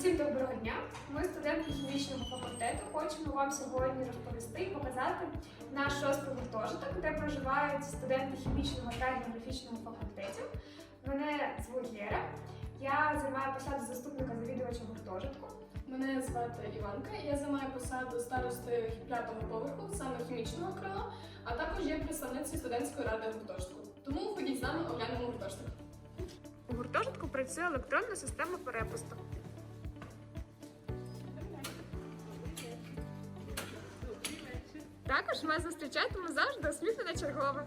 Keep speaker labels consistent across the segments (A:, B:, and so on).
A: Всім доброго дня! Ми студенти хімічного факультету. Хочемо вам сьогодні розповісти і показати наш шостий гуртожиток, де проживають студенти хімічного та географічного факультетів. Мене звуть Лєра. Я займаю посаду заступника завідувача гуртожитку.
B: Мене звати Іванка, я займаю посаду старости п'ятого поверху, саме хімічного крила, а також є представницею студентської ради гуртожитку. Тому ходіть з нами оглянемо гуртожиток.
A: У гуртожитку працює електронна система перепусту. Також ми зустрічатимемо завжди освітлене чергове.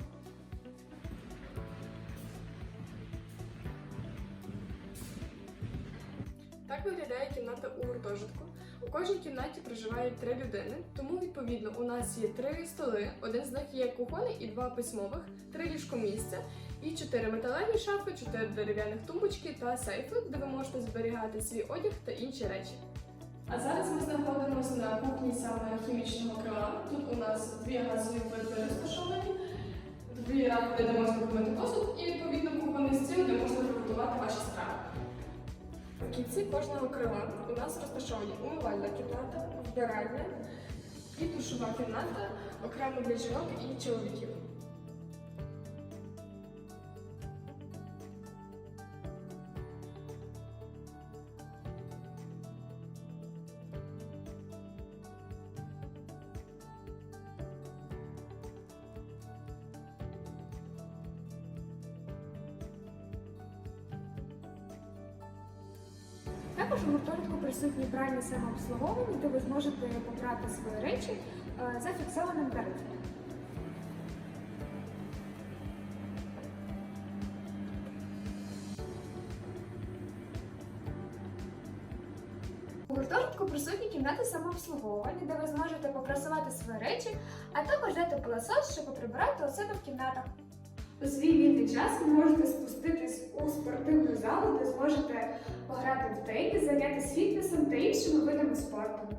B: Так виглядає кімната у гуртожитку. У кожній кімнаті проживають три людини, тому відповідно у нас є три столи, один з них є кухонний і два письмових, три ліжкомісця і чотири металеві шафи, чотири дерев'яних тумбочки та сейфи, де ви можете зберігати свій одяг та інші речі. А зараз ми знаходимося на кухні саме хімічного крила. Тут у нас дві газові плити розташовані, дві рамки, де можна помити посуд, і відповідно кухонний стіл, де можна приготувати ваші страви. В кінці кожного крила у нас розташовані умивальна кімната, вбиральня і душова кімната окремо для жінок і чоловіків.
A: Також у гуртожитку присутні пральні самообслуговування, де ви зможете попрати свої речі е, за фіксованим тарифом. У гуртожитку присутні кімнати самообслуговування, де ви зможете попрасувати свої речі, а також взяти пилосос, щоб прибирати у себе в кімнатах. У свій вільний час ви можете у спортивну залу, де зможете пограти в теніс, зайнятися фітнесом та іншими видами спорту.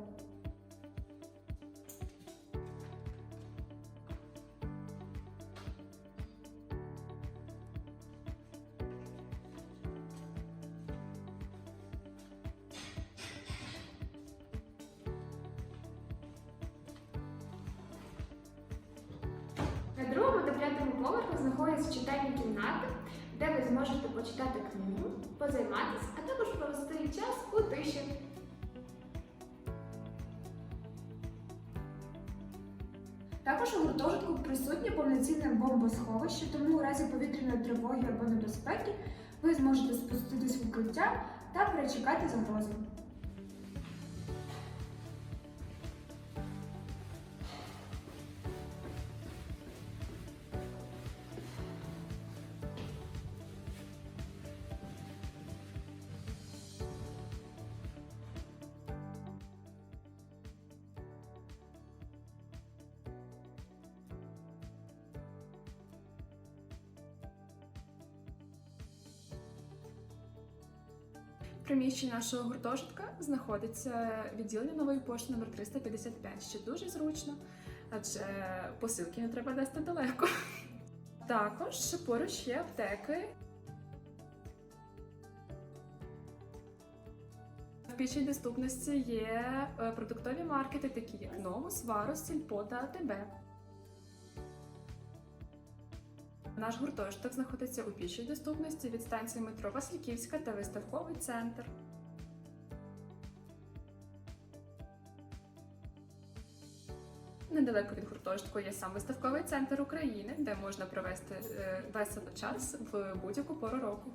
A: На другому та п'ятому поверху знаходяться читальні кімнати, де ви зможете почитати книгу, позайматися, а також провести час у тиші. Також у гуртожитку присутнє повноцінне бомбосховище, тому у разі повітряної тривоги або небезпеки ви зможете спуститись в укриття та перечекати загрозу.
B: Приміщенні нашого гуртожитка знаходиться відділення нової пошти номер 355, що дуже зручно, адже посилки не треба нести далеко. Також поруч є аптеки. В пішій доступності є е, продуктові маркети, такі як Новус, Варус, Сільпо та АТБ. Наш гуртожиток знаходиться у пішій доступності від станції метро Васильківська та виставковий центр. Недалеко від гуртожитку є сам виставковий центр України, де можна провести е, весело час в будь-яку пору року.